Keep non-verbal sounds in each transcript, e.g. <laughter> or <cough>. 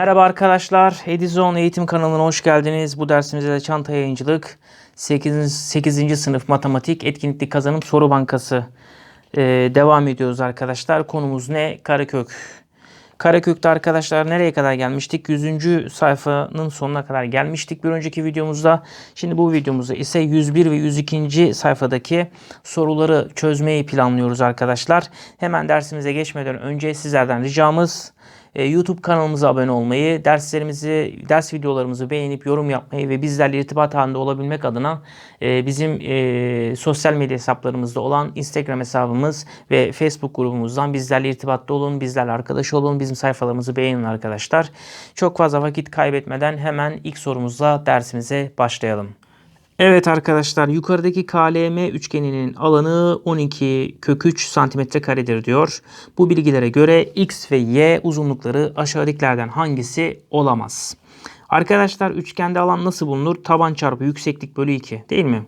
Merhaba arkadaşlar. Edizon Eğitim kanalına hoş geldiniz. Bu dersimizde de çanta yayıncılık 8. 8. sınıf matematik etkinlikli kazanım soru bankası ee, devam ediyoruz arkadaşlar. Konumuz ne? Karekök. Karekök'te arkadaşlar nereye kadar gelmiştik? 100. sayfanın sonuna kadar gelmiştik bir önceki videomuzda. Şimdi bu videomuzda ise 101 ve 102. sayfadaki soruları çözmeyi planlıyoruz arkadaşlar. Hemen dersimize geçmeden önce sizlerden ricamız e, YouTube kanalımıza abone olmayı, derslerimizi, ders videolarımızı beğenip yorum yapmayı ve bizlerle irtibat halinde olabilmek adına e, bizim e, sosyal medya hesaplarımızda olan Instagram hesabımız ve Facebook grubumuzdan bizlerle irtibatta olun, bizlerle arkadaş olun, bizim sayfalarımızı beğenin arkadaşlar. Çok fazla vakit kaybetmeden hemen ilk sorumuzla dersimize başlayalım. Evet arkadaşlar yukarıdaki KLM üçgeninin alanı 12 kök 3 santimetre karedir diyor. Bu bilgilere göre x ve y uzunlukları aşağıdakilerden hangisi olamaz? Arkadaşlar üçgende alan nasıl bulunur? Taban çarpı yükseklik bölü 2 değil mi?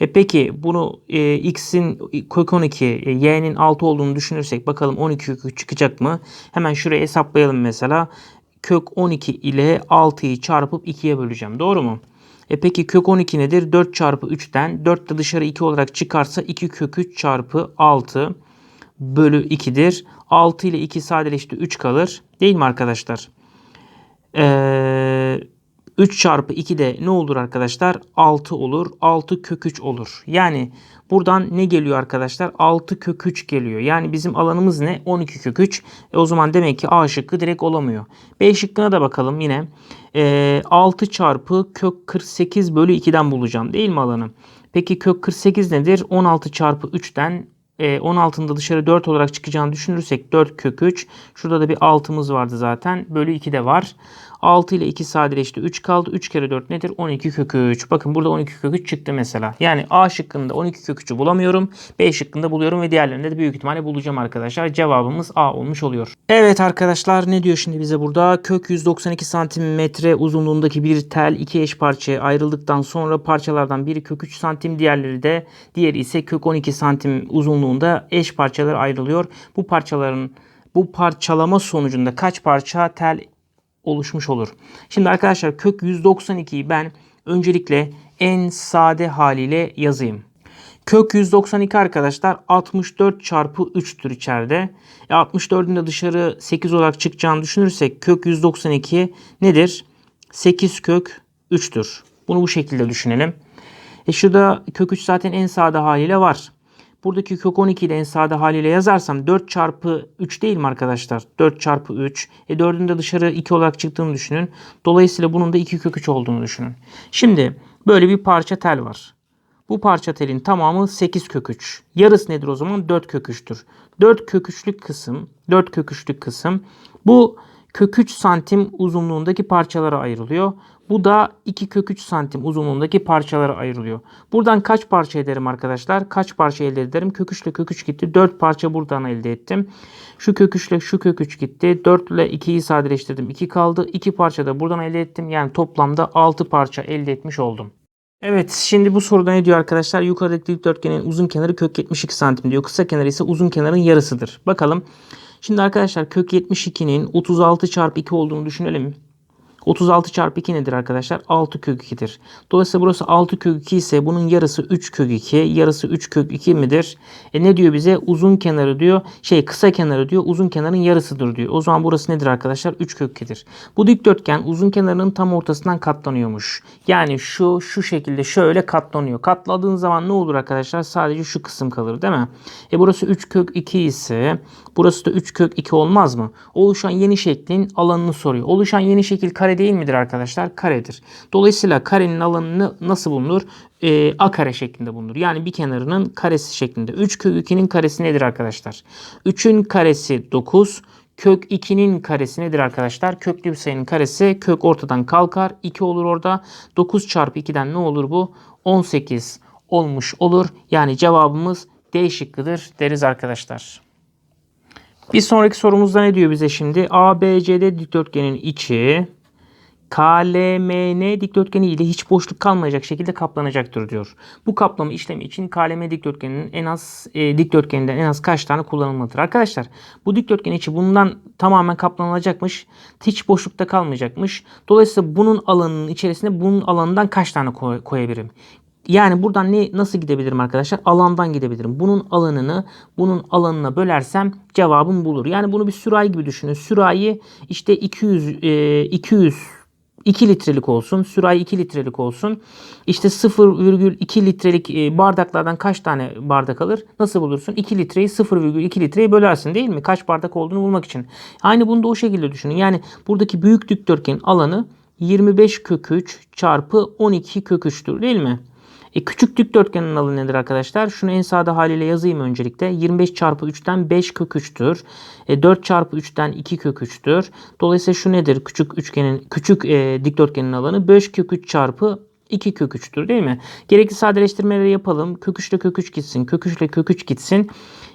E peki bunu e, x'in kök 12, e, y'nin 6 olduğunu düşünürsek bakalım 12 kökü çıkacak mı? Hemen şuraya hesaplayalım mesela. Kök 12 ile 6'yı çarpıp 2'ye böleceğim. Doğru mu? E peki kök 12 nedir? 4 çarpı 3'ten 4 de dışarı 2 olarak çıkarsa 2 kök 3 çarpı 6 bölü 2'dir. 6 ile 2 sadeleşti 3 kalır. Değil mi arkadaşlar? Ee, 3 çarpı 2 de ne olur arkadaşlar? 6 olur. 6 kök 3 olur. Yani buradan ne geliyor arkadaşlar? 6 kök 3 geliyor. Yani bizim alanımız ne? 12 kök 3. E o zaman demek ki A şıkkı direkt olamıyor. B şıkkına da bakalım yine. E, 6 çarpı kök 48 bölü 2'den bulacağım. Değil mi alanı? Peki kök 48 nedir? 16 çarpı 3'ten 16'ın da dışarı 4 olarak çıkacağını düşünürsek 4 kök 3. Şurada da bir 6'mız vardı zaten. Bölü 2 de var. 6 ile 2 sadeleşti. 3 kaldı. 3 kere 4 nedir? 12 kök 3. Bakın burada 12 kök 3 çıktı mesela. Yani A şıkkında 12 kök 3'ü bulamıyorum. B şıkkında buluyorum ve diğerlerinde de büyük ihtimalle bulacağım arkadaşlar. Cevabımız A olmuş oluyor. Evet arkadaşlar ne diyor şimdi bize burada? Kök 192 santimetre uzunluğundaki bir tel iki eş parçaya ayrıldıktan sonra parçalardan biri kök 3 santim diğerleri de diğeri ise kök 12 santim uzunluğunda eş parçalar ayrılıyor. Bu parçaların bu parçalama sonucunda kaç parça tel oluşmuş olur. Şimdi arkadaşlar kök 192'yi ben öncelikle en sade haliyle yazayım. Kök 192 arkadaşlar 64 çarpı 3'tür içeride. E 64'ün de dışarı 8 olarak çıkacağını düşünürsek kök 192 nedir? 8 kök 3'tür. Bunu bu şekilde düşünelim. E şurada kök 3 zaten en sade haliyle var. Buradaki kök 12'yi de en sade haliyle yazarsam 4 çarpı 3 değil mi arkadaşlar? 4 çarpı 3. E 4'ün de dışarı 2 olarak çıktığını düşünün. Dolayısıyla bunun da 2 kök 3 olduğunu düşünün. Şimdi böyle bir parça tel var. Bu parça telin tamamı 8 kök 3. Yarısı nedir o zaman? 4 kök 3'tür. 4 kök 3'lük kısım, 4 kök 3'lük kısım bu kök 3 santim uzunluğundaki parçalara ayrılıyor. Bu da 2 kök 3 santim uzunluğundaki parçalara ayrılıyor. Buradan kaç parça ederim arkadaşlar? Kaç parça elde ederim? Kök 3 ile kök 3 gitti. 4 parça buradan elde ettim. Şu kök 3 ile şu kök 3 gitti. 4 ile 2'yi sadeleştirdim. 2 kaldı. 2 parça da buradan elde ettim. Yani toplamda 6 parça elde etmiş oldum. Evet şimdi bu soruda ne diyor arkadaşlar? Yukarıdaki dikdörtgenin uzun kenarı kök 72 santim diyor. Kısa kenarı ise uzun kenarın yarısıdır. Bakalım. Şimdi arkadaşlar kök 72'nin 36 çarpı 2 olduğunu düşünelim. 36 çarpı 2 nedir arkadaşlar? 6 kök 2'dir. Dolayısıyla burası 6 kök 2 ise bunun yarısı 3 kök 2. Yarısı 3 kök 2 midir? E ne diyor bize? Uzun kenarı diyor. Şey kısa kenarı diyor. Uzun kenarın yarısıdır diyor. O zaman burası nedir arkadaşlar? 3 kök 2'dir. Bu dikdörtgen uzun kenarının tam ortasından katlanıyormuş. Yani şu şu şekilde şöyle katlanıyor. Katladığın zaman ne olur arkadaşlar? Sadece şu kısım kalır değil mi? E burası 3 kök 2 ise burası da 3 kök 2 olmaz mı? Oluşan yeni şeklin alanını soruyor. Oluşan yeni şekil kare değil midir arkadaşlar? Karedir. Dolayısıyla karenin alanı nasıl bulunur? Ee, a kare şeklinde bulunur. Yani bir kenarının karesi şeklinde. 3 kök 2'nin karesi nedir arkadaşlar? 3'ün karesi 9. Kök 2'nin karesi nedir arkadaşlar? Köklü bir sayının karesi kök ortadan kalkar. 2 olur orada. 9 çarpı 2'den ne olur bu? 18 olmuş olur. Yani cevabımız D şıkkıdır deriz arkadaşlar. Bir sonraki sorumuzda ne diyor bize şimdi? ABCD dikdörtgenin içi KLMN dikdörtgeni ile hiç boşluk kalmayacak şekilde kaplanacaktır diyor. Bu kaplama işlemi için KLM dikdörtgeninin en az e, dikdörtgeninden en az kaç tane kullanılmalıdır? Arkadaşlar bu dikdörtgen içi bundan tamamen kaplanılacakmış. Hiç boşlukta kalmayacakmış. Dolayısıyla bunun alanının içerisine bunun alanından kaç tane koy- koyabilirim? Yani buradan ne nasıl gidebilirim arkadaşlar? Alandan gidebilirim. Bunun alanını bunun alanına bölersem cevabım bulur. Yani bunu bir sürahi gibi düşünün. Sürahi işte 200 e, 200 2 litrelik olsun. Sürahi 2 litrelik olsun. İşte 0,2 litrelik e, bardaklardan kaç tane bardak alır? Nasıl bulursun? 2 litreyi 0,2 litreye bölersin değil mi? Kaç bardak olduğunu bulmak için. Aynı bunu da o şekilde düşünün. Yani buradaki büyük dikdörtgenin alanı 25 kök 3 çarpı 12 kök 3'tür değil mi? E, küçük dikdörtgenin alanı nedir arkadaşlar? Şunu en sade haliyle yazayım öncelikle. 25 çarpı 3'ten 5 kök 3'tür. E, 4 çarpı 3'ten 2 kök 3'tür. Dolayısıyla şu nedir? Küçük üçgenin küçük e, dikdörtgenin alanı 5 kök 3 çarpı 2 kök 3'tür değil mi? Gerekli sadeleştirmeleri yapalım. Kök 3 ile kök 3 gitsin. Kök 3 ile kök 3 gitsin.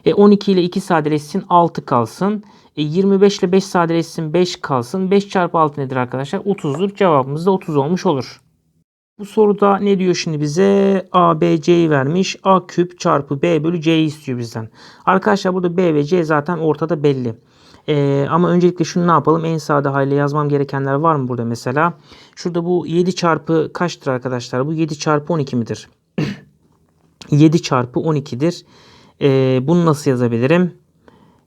E, 12 ile 2 sadeleşsin. 6 kalsın. E, 25 ile 5 sadeleşsin. 5 kalsın. 5 çarpı 6 nedir arkadaşlar? 30'dur. Cevabımız da 30 olmuş olur. Bu soruda ne diyor şimdi bize? A, B, C'yi vermiş. A küp çarpı B bölü C'yi istiyor bizden. Arkadaşlar burada B ve C zaten ortada belli. Ee, ama öncelikle şunu ne yapalım? En sade haliyle yazmam gerekenler var mı burada mesela? Şurada bu 7 çarpı kaçtır arkadaşlar? Bu 7 çarpı 12 midir? <clears throat> 7 çarpı 12'dir. Ee, bunu nasıl yazabilirim?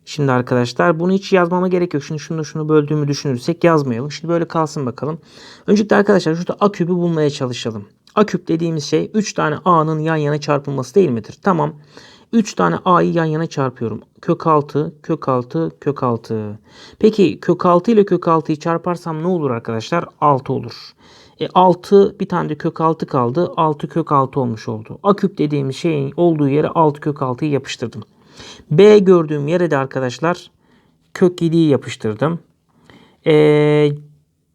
Şimdi arkadaşlar bunu hiç yazmama gerek yok. Şimdi şunu şunu böldüğümü düşünürsek yazmayalım. Şimdi böyle kalsın bakalım. Öncelikle arkadaşlar şurada a küpü bulmaya çalışalım. A küp dediğimiz şey 3 tane a'nın yan yana çarpılması değil midir? Tamam. 3 tane a'yı yan yana çarpıyorum. Kök 6, kök 6, kök 6. Peki kök 6 ile kök 6'yı çarparsam ne olur arkadaşlar? 6 olur. E 6 bir tane de kök 6 kaldı. 6 kök 6 olmuş oldu. A küp dediğimiz şeyin olduğu yere 6 kök 6'yı yapıştırdım. B gördüğüm yere de arkadaşlar kök 7'yi yapıştırdım. Ee,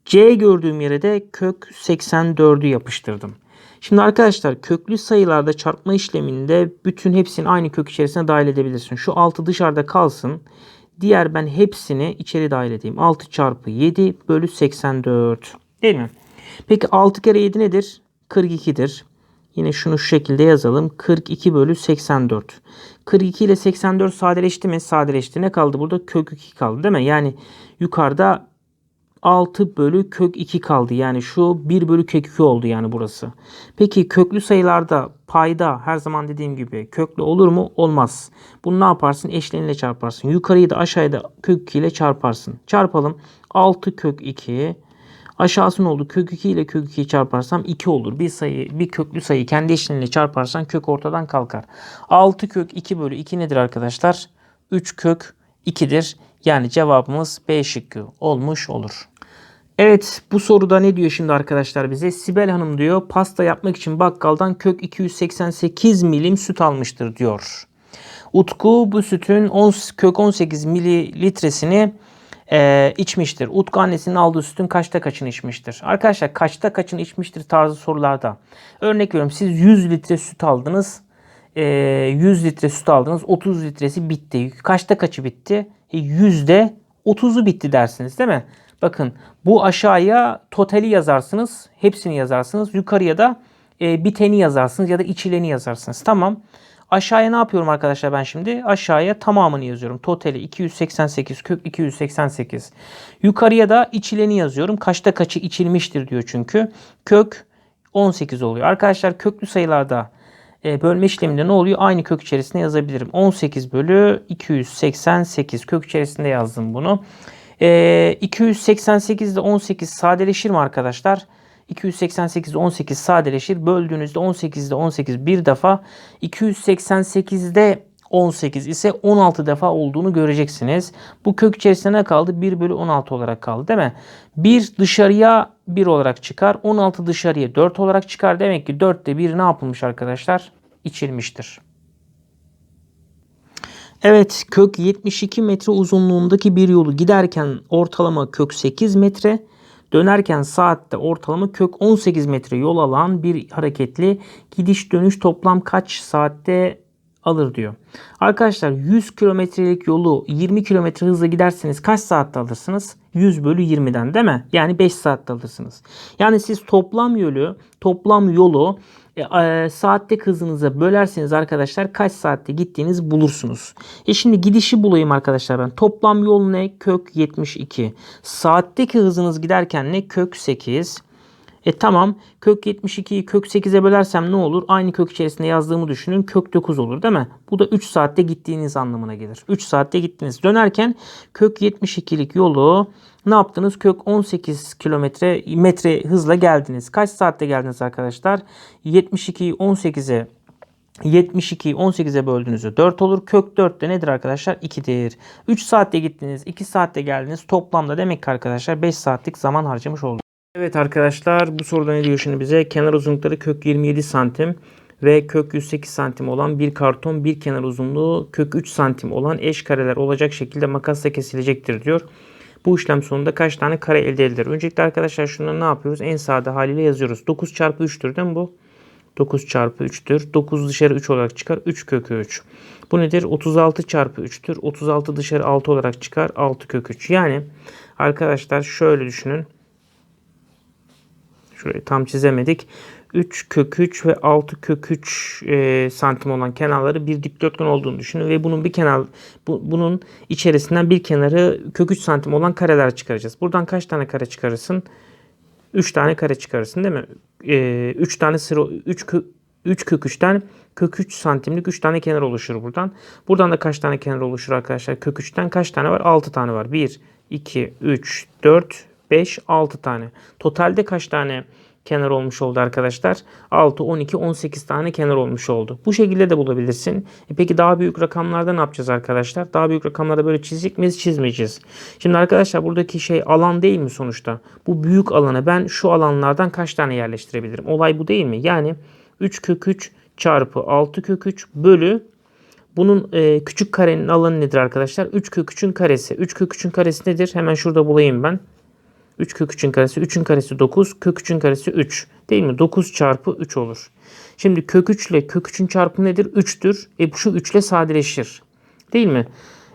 C gördüğüm yere de kök 84'ü yapıştırdım. Şimdi arkadaşlar köklü sayılarda çarpma işleminde bütün hepsini aynı kök içerisine dahil edebilirsin. Şu 6 dışarıda kalsın. Diğer ben hepsini içeri dahil edeyim. 6 çarpı 7 bölü 84. Değil mi? Peki 6 kere 7 nedir? 42'dir. Yine şunu şu şekilde yazalım. 42 bölü 84. 42 ile 84 sadeleşti mi? Sadeleşti. Ne kaldı burada? Kök 2 kaldı değil mi? Yani yukarıda 6 bölü kök 2 kaldı. Yani şu 1 bölü kök 2 oldu yani burası. Peki köklü sayılarda payda her zaman dediğim gibi köklü olur mu? Olmaz. Bunu ne yaparsın? Eşleniyle çarparsın. Yukarıyı da aşağıya da kök 2 ile çarparsın. Çarpalım. 6 kök 2 Aşağısı ne oldu? Kök 2 ile kök 2'yi çarparsam 2 olur. Bir sayı, bir köklü sayı kendi eşleniyle çarparsan kök ortadan kalkar. 6 kök 2 bölü 2 nedir arkadaşlar? 3 kök 2'dir. Yani cevabımız B şıkkı olmuş olur. Evet bu soruda ne diyor şimdi arkadaşlar bize? Sibel Hanım diyor pasta yapmak için bakkaldan kök 288 milim süt almıştır diyor. Utku bu sütün 10, kök 18 mililitresini e, içmiştir. Utku annesinin aldığı sütün kaçta kaçını içmiştir? Arkadaşlar kaçta kaçını içmiştir tarzı sorularda. Örnek veriyorum siz 100 litre süt aldınız. E, 100 litre süt aldınız. 30 litresi bitti. Kaçta kaçı bitti? E, yüzde 30'u bitti dersiniz değil mi? Bakın bu aşağıya totali yazarsınız. Hepsini yazarsınız. Yukarıya da e, biteni yazarsınız ya da içileni yazarsınız. Tamam. Aşağıya ne yapıyorum arkadaşlar ben şimdi? Aşağıya tamamını yazıyorum. Totali 288 kök 288. Yukarıya da içileni yazıyorum. Kaçta kaçı içilmiştir diyor çünkü. Kök 18 oluyor. Arkadaşlar köklü sayılarda e, bölme işleminde ne oluyor? Aynı kök içerisinde yazabilirim. 18 bölü 288 kök içerisinde yazdım bunu. E, 288 ile 18 sadeleşir mi arkadaşlar? 288 18 sadeleşir. Böldüğünüzde 18 ile 18 bir defa 288'de 18 ise 16 defa olduğunu göreceksiniz. Bu kök içerisinde ne kaldı? 1 bölü 16 olarak kaldı değil mi? 1 dışarıya 1 olarak çıkar. 16 dışarıya 4 olarak çıkar. Demek ki 4'te 1 ne yapılmış arkadaşlar? İçilmiştir. Evet kök 72 metre uzunluğundaki bir yolu giderken ortalama kök 8 metre dönerken saatte ortalama kök 18 metre yol alan bir hareketli gidiş dönüş toplam kaç saatte alır diyor. Arkadaşlar 100 kilometrelik yolu 20 kilometre hızla giderseniz kaç saatte alırsınız? 100 bölü 20'den değil mi? Yani 5 saatte alırsınız. Yani siz toplam yolu toplam yolu e, saatte hızınıza bölerseniz arkadaşlar kaç saatte gittiğinizi bulursunuz. E şimdi gidişi bulayım arkadaşlar ben. Toplam yol ne? Kök 72. Saatteki hızınız giderken ne? Kök 8. E tamam kök 72'yi kök 8'e bölersem ne olur? Aynı kök içerisinde yazdığımı düşünün. Kök 9 olur değil mi? Bu da 3 saatte gittiğiniz anlamına gelir. 3 saatte gittiniz. Dönerken kök 72'lik yolu ne yaptınız? Kök 18 kilometre metre hızla geldiniz. Kaç saatte geldiniz arkadaşlar? 72'yi 18'e 72'yi 18'e böldüğünüzde 4 olur. Kök 4 de nedir arkadaşlar? 2'dir. 3 saatte gittiniz, 2 saatte geldiniz. Toplamda demek ki arkadaşlar 5 saatlik zaman harcamış olduk. Evet arkadaşlar bu soruda ne diyor şimdi bize? Kenar uzunlukları kök 27 santim ve kök 108 santim olan bir karton bir kenar uzunluğu kök 3 santim olan eş kareler olacak şekilde makasla kesilecektir diyor. Bu işlem sonunda kaç tane kare elde edilir? Öncelikle arkadaşlar şunları ne yapıyoruz? En sade haliyle yazıyoruz. 9 çarpı 3'tür değil mi bu? 9 çarpı 3'tür. 9 dışarı 3 olarak çıkar. 3 kök 3. Bu nedir? 36 çarpı 3'tür. 36 dışarı 6 olarak çıkar. 6 kök 3. Yani arkadaşlar şöyle düşünün. Şurayı tam çizemedik. 3 kök 3 ve 6 kök 3 e, santim olan kenarları bir dikdörtgen olduğunu düşünün ve bunun bir kenar bu, bunun içerisinden bir kenarı kök 3 santim olan kareler çıkaracağız. Buradan kaç tane kare çıkarırsın? 3 tane kare çıkarırsın değil mi? E, 3 tane sıra 3 kök 3 kök 3'ten kök 3 santimlik 3 tane kenar oluşur buradan. Buradan da kaç tane kenar oluşur arkadaşlar? Kök 3'ten kaç tane var? 6 tane var. 1, 2, 3, 4, 5, 6 tane. Totalde kaç tane kenar olmuş oldu arkadaşlar? 6, 12, 18 tane kenar olmuş oldu. Bu şekilde de bulabilirsin. E peki daha büyük rakamlarda ne yapacağız arkadaşlar? Daha büyük rakamlarda böyle çizecek miyiz? Çizmeyeceğiz. Şimdi arkadaşlar buradaki şey alan değil mi sonuçta? Bu büyük alana ben şu alanlardan kaç tane yerleştirebilirim? Olay bu değil mi? Yani 3 kök 3 çarpı 6 kök 3 bölü bunun e, küçük karenin alanı nedir arkadaşlar? 3 kök 3'ün karesi. 3 kök 3'ün karesi nedir? Hemen şurada bulayım ben. 3 kök 3'ün karesi 3'ün karesi 9 kök 3'ün karesi 3 değil mi? 9 çarpı 3 olur. Şimdi kök 3 ile kök 3'ün çarpımı nedir? 3'tür. E şu 3 ile sadeleşir. Değil mi?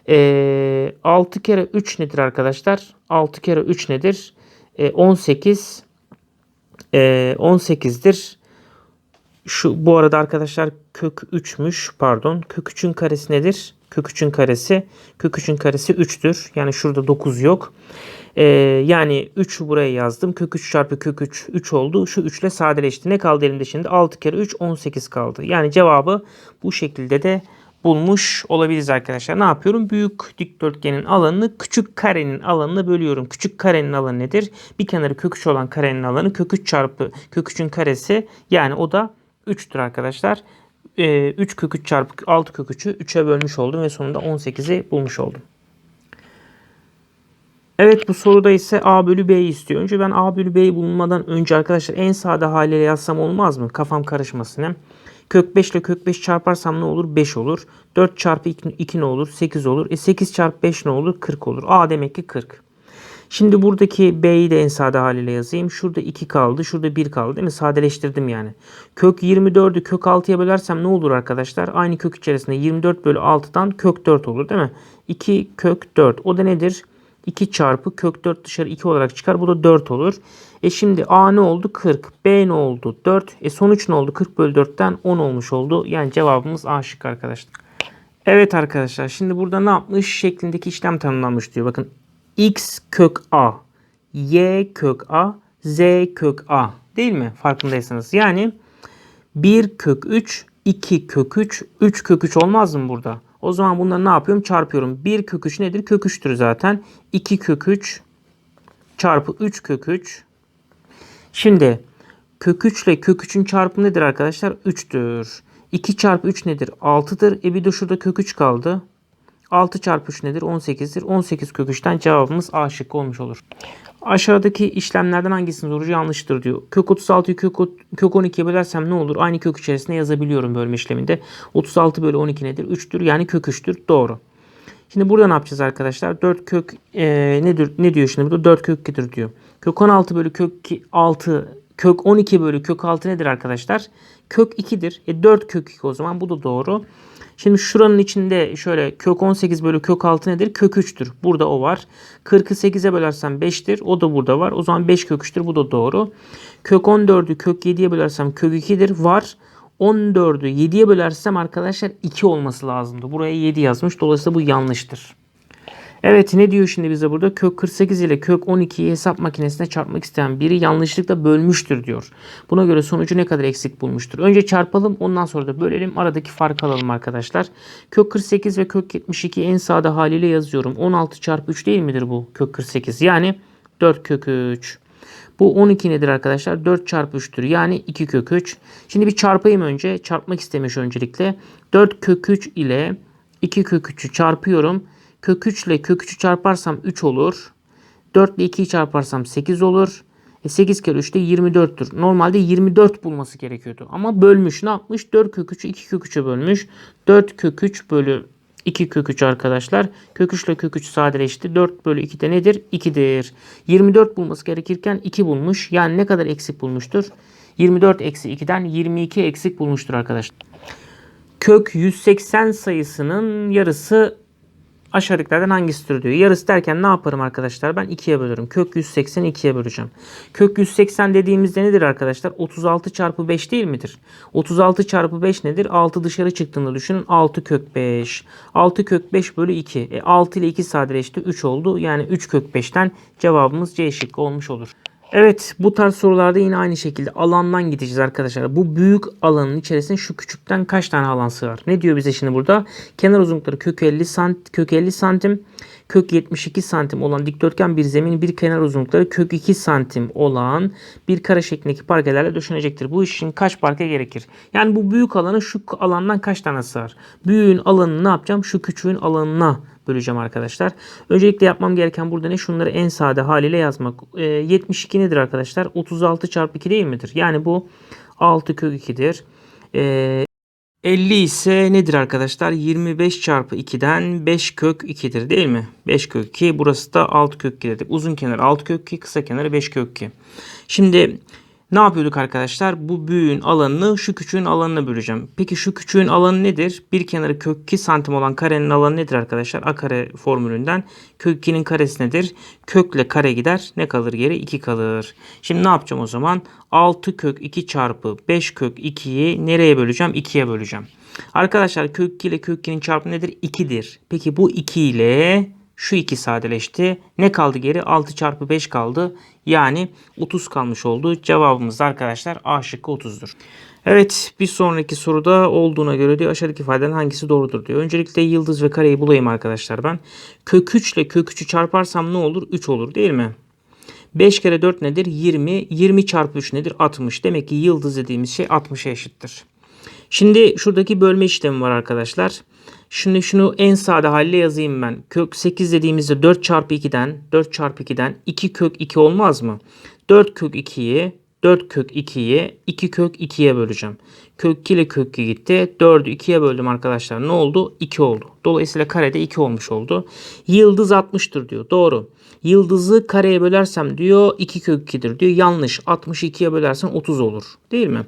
E, 6 kere 3 nedir arkadaşlar? 6 kere 3 nedir? E, 18 e, 18'dir. Şu bu arada arkadaşlar kök 3'müş pardon. Kök 3'ün karesi nedir? Kök 3'ün karesi kök 3'ün karesi 3'tür. Yani şurada 9 yok. Ee, yani 3'ü buraya yazdım. Kök 3 çarpı kök 3 3 oldu. Şu 3 ile sadeleşti. Ne kaldı elimde şimdi? 6 kere 3 18 kaldı. Yani cevabı bu şekilde de bulmuş olabiliriz arkadaşlar. Ne yapıyorum? Büyük dikdörtgenin alanını küçük karenin alanına bölüyorum. Küçük karenin alanı nedir? Bir kenarı kök 3 olan karenin alanı kök 3 çarpı kök 3'ün karesi yani o da 3'tür arkadaşlar. 3 kök 3 çarpı 6 kök 3'ü 3'e bölmüş oldum ve sonunda 18'i bulmuş oldum. Evet bu soruda ise A bölü B'yi istiyor. Önce ben A bölü B'yi bulunmadan önce arkadaşlar en sade haliyle yazsam olmaz mı? Kafam karışmasın hem. Kök 5 ile kök 5 çarparsam ne olur? 5 olur. 4 çarpı 2, 2 ne olur? 8 olur. E 8 çarpı 5 ne olur? 40 olur. A demek ki 40. Şimdi buradaki B'yi de en sade haliyle yazayım. Şurada 2 kaldı. Şurada 1 kaldı değil mi? Sadeleştirdim yani. Kök 24'ü kök 6'ya bölersem ne olur arkadaşlar? Aynı kök içerisinde 24 bölü 6'dan kök 4 olur değil mi? 2 kök 4. O da nedir? 2 çarpı kök 4 dışarı 2 olarak çıkar. Bu da 4 olur. E şimdi A ne oldu? 40. B ne oldu? 4. E sonuç ne oldu? 40 bölü 4'ten 10 olmuş oldu. Yani cevabımız A şık arkadaşlar. Evet arkadaşlar şimdi burada ne yapmış? Şeklindeki işlem tanımlanmış diyor. Bakın x kök a, y kök a, z kök a değil mi? Farkındaysanız. Yani 1 kök 3, 2 kök 3, 3 kök 3 olmaz mı burada? O zaman bunları ne yapıyorum? Çarpıyorum. 1 kök 3 nedir? Kök 3'tür zaten. 2 kök 3 çarpı 3 kök 3. Şimdi kök 3 ile kök 3'ün çarpımı nedir arkadaşlar? 3'tür. 2 çarpı 3 nedir? 6'dır. E bir de şurada kök 3 kaldı. 6 çarpı 3 nedir? 18'dir. 18 kök 3'ten cevabımız A şıkkı olmuş olur. Aşağıdaki işlemlerden hangisinin sonucu yanlıştır diyor. Kök 36'yı kök, kök 12'ye bölersem ne olur? Aynı kök içerisinde yazabiliyorum bölme işleminde. 36 bölü 12 nedir? 3'tür. Yani kök 3'tür. Doğru. Şimdi burada ne yapacağız arkadaşlar? 4 kök e, nedir? Ne diyor şimdi burada? 4 kök 2'dir diyor. Kök 16 bölü kök 6 Kök 12 bölü kök 6 nedir arkadaşlar? Kök 2'dir. E 4 kök 2 o zaman bu da doğru. Şimdi şuranın içinde şöyle kök 18 bölü kök 6 nedir? Kök 3'tür. Burada o var. 40'ı 8'e bölersem 5'tir. O da burada var. O zaman 5 kök 3'tür. Bu da doğru. Kök 14'ü kök 7'ye bölersem kök 2'dir. Var. 14'ü 7'ye bölersem arkadaşlar 2 olması lazımdı. Buraya 7 yazmış. Dolayısıyla bu yanlıştır. Evet ne diyor şimdi bize burada? Kök 48 ile kök 12'yi hesap makinesine çarpmak isteyen biri yanlışlıkla bölmüştür diyor. Buna göre sonucu ne kadar eksik bulmuştur? Önce çarpalım ondan sonra da bölelim. Aradaki farkı alalım arkadaşlar. Kök 48 ve kök 72 en sade haliyle yazıyorum. 16 çarpı 3 değil midir bu kök 48? Yani 4 kök 3. Bu 12 nedir arkadaşlar? 4 çarpı 3'tür. Yani 2 kök 3. Şimdi bir çarpayım önce. Çarpmak istemiş öncelikle. 4 kök 3 ile 2 kök 3'ü çarpıyorum. Kök 3 ile kök 3'ü çarparsam 3 olur. 4 ile 2'yi çarparsam 8 olur. E 8 kere 3 de 24'tür. Normalde 24 bulması gerekiyordu. Ama bölmüş. Ne yapmış? 4 kök 3'ü 2 kök 3'e bölmüş. 4 kök 3 bölü 2 kök 3 arkadaşlar. Kök 3 ile kök 3 sadeleşti. 4 bölü 2 de nedir? 2'dir. 24 bulması gerekirken 2 bulmuş. Yani ne kadar eksik bulmuştur? 24 eksi 2'den 22 eksik bulmuştur arkadaşlar. Kök 180 sayısının yarısı aşağıdakilerden hangisidir diyor. Yarısı derken ne yaparım arkadaşlar? Ben 2'ye bölürüm. Kök 180'i 2'ye böleceğim. Kök 180 dediğimizde nedir arkadaşlar? 36 çarpı 5 değil midir? 36 çarpı 5 nedir? 6 dışarı çıktığında düşünün. 6 kök 5. 6 kök 5 bölü 2. E 6 ile 2 sadeleşti. 3 oldu. Yani 3 kök 5'ten cevabımız C şıkkı olmuş olur. Evet bu tarz sorularda yine aynı şekilde alandan gideceğiz arkadaşlar. Bu büyük alanın içerisinde şu küçükten kaç tane alan sığar? Ne diyor bize şimdi burada? Kenar uzunlukları kök 50 sant kök 50 santim kök 72 santim olan dikdörtgen bir zemin bir kenar uzunlukları kök 2 santim olan bir kare şeklindeki parkelerle döşenecektir. Bu iş için kaç parke gerekir? Yani bu büyük alanı şu alandan kaç tane sığar? Büyüğün alanını ne yapacağım? Şu küçüğün alanına böleceğim arkadaşlar. Öncelikle yapmam gereken burada ne? Şunları en sade haliyle yazmak. E, 72 nedir arkadaşlar? 36 çarpı 2 değil midir? Yani bu 6 kök 2'dir. E, 50 ise nedir arkadaşlar? 25 çarpı 2'den 5 kök 2'dir değil mi? 5 kök 2. Burası da 6 kök 2 dedik. Uzun kenar 6 kök 2, kısa kenarı 5 kök 2. Şimdi ne yapıyorduk arkadaşlar? Bu büyüğün alanını şu küçüğün alanına böleceğim. Peki şu küçüğün alanı nedir? Bir kenarı kök 2 santim olan karenin alanı nedir arkadaşlar? A kare formülünden. Kök 2'nin karesi nedir? Kökle kare gider. Ne kalır geri? 2 kalır. Şimdi ne yapacağım o zaman? 6 kök 2 çarpı 5 kök 2'yi nereye böleceğim? 2'ye böleceğim. Arkadaşlar kök 2 ile kök 2'nin çarpımı nedir? 2'dir. Peki bu 2 ile şu 2 sadeleşti. Ne kaldı geri? 6 çarpı 5 kaldı. Yani 30 kalmış oldu. Cevabımız da arkadaşlar A şıkkı 30'dur. Evet bir sonraki soruda olduğuna göre diyor aşağıdaki ifadelerin hangisi doğrudur diyor. Öncelikle yıldız ve kareyi bulayım arkadaşlar ben. Kök 3 ile kök 3'ü çarparsam ne olur? 3 olur değil mi? 5 kere 4 nedir? 20. 20 çarpı 3 nedir? 60. Demek ki yıldız dediğimiz şey 60'a eşittir. Şimdi şuradaki bölme işlemi var arkadaşlar. Şimdi şunu en sade haliyle yazayım ben. Kök 8 dediğimizde 4 çarpı 2'den 4 çarpı 2'den 2 kök 2 olmaz mı? 4 kök 2'yi 4 kök 2'yi 2 kök 2'ye böleceğim. Kök 2 ile kök 2 gitti. 4'ü 2'ye böldüm arkadaşlar. Ne oldu? 2 oldu. Dolayısıyla karede 2 olmuş oldu. Yıldız 60'tır diyor. Doğru. Yıldızı kareye bölersem diyor 2 kök 2'dir diyor. Yanlış. 62'ye bölersen 30 olur. Değil mi?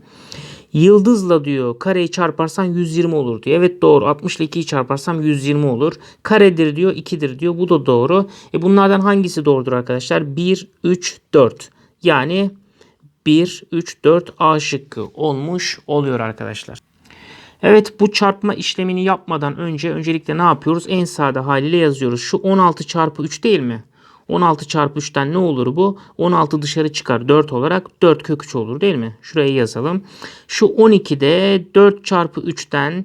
Yıldızla diyor kareyi çarparsan 120 olur diyor. Evet doğru. 60 ile 2'yi çarparsam 120 olur. Karedir diyor 2'dir diyor. Bu da doğru. E bunlardan hangisi doğrudur arkadaşlar? 1, 3, 4. Yani 1, 3, 4 A şıkkı olmuş oluyor arkadaşlar. Evet bu çarpma işlemini yapmadan önce öncelikle ne yapıyoruz? En sade haliyle yazıyoruz. Şu 16 çarpı 3 değil mi? 16 çarpı 3'ten ne olur bu? 16 dışarı çıkar 4 olarak 4 kök 3 olur değil mi? Şuraya yazalım. Şu 12'de 4 çarpı 3'ten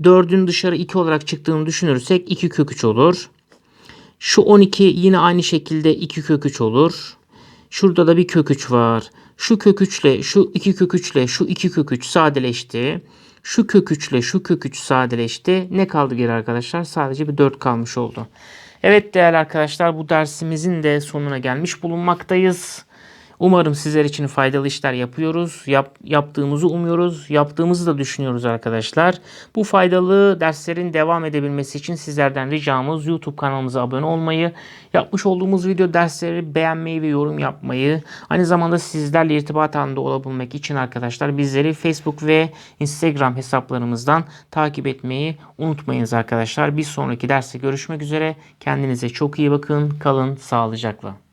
4'ün dışarı 2 olarak çıktığını düşünürsek 2 kök 3 olur. Şu 12 yine aynı şekilde 2 kök 3 olur. Şurada da bir kök 3 var. Şu kök 3 ile şu 2 kök 3 ile şu 2 kök 3 sadeleşti. Şu kök 3 ile şu kök 3 sadeleşti. Ne kaldı geri arkadaşlar? Sadece bir 4 kalmış oldu. Evet değerli arkadaşlar bu dersimizin de sonuna gelmiş bulunmaktayız. Umarım sizler için faydalı işler yapıyoruz. Yap, yaptığımızı umuyoruz. Yaptığımızı da düşünüyoruz arkadaşlar. Bu faydalı derslerin devam edebilmesi için sizlerden ricamız YouTube kanalımıza abone olmayı, yapmış olduğumuz video dersleri beğenmeyi ve yorum yapmayı, aynı zamanda sizlerle irtibat halinde olabilmek için arkadaşlar bizleri Facebook ve Instagram hesaplarımızdan takip etmeyi unutmayınız arkadaşlar. Bir sonraki derste görüşmek üzere. Kendinize çok iyi bakın. Kalın sağlıcakla.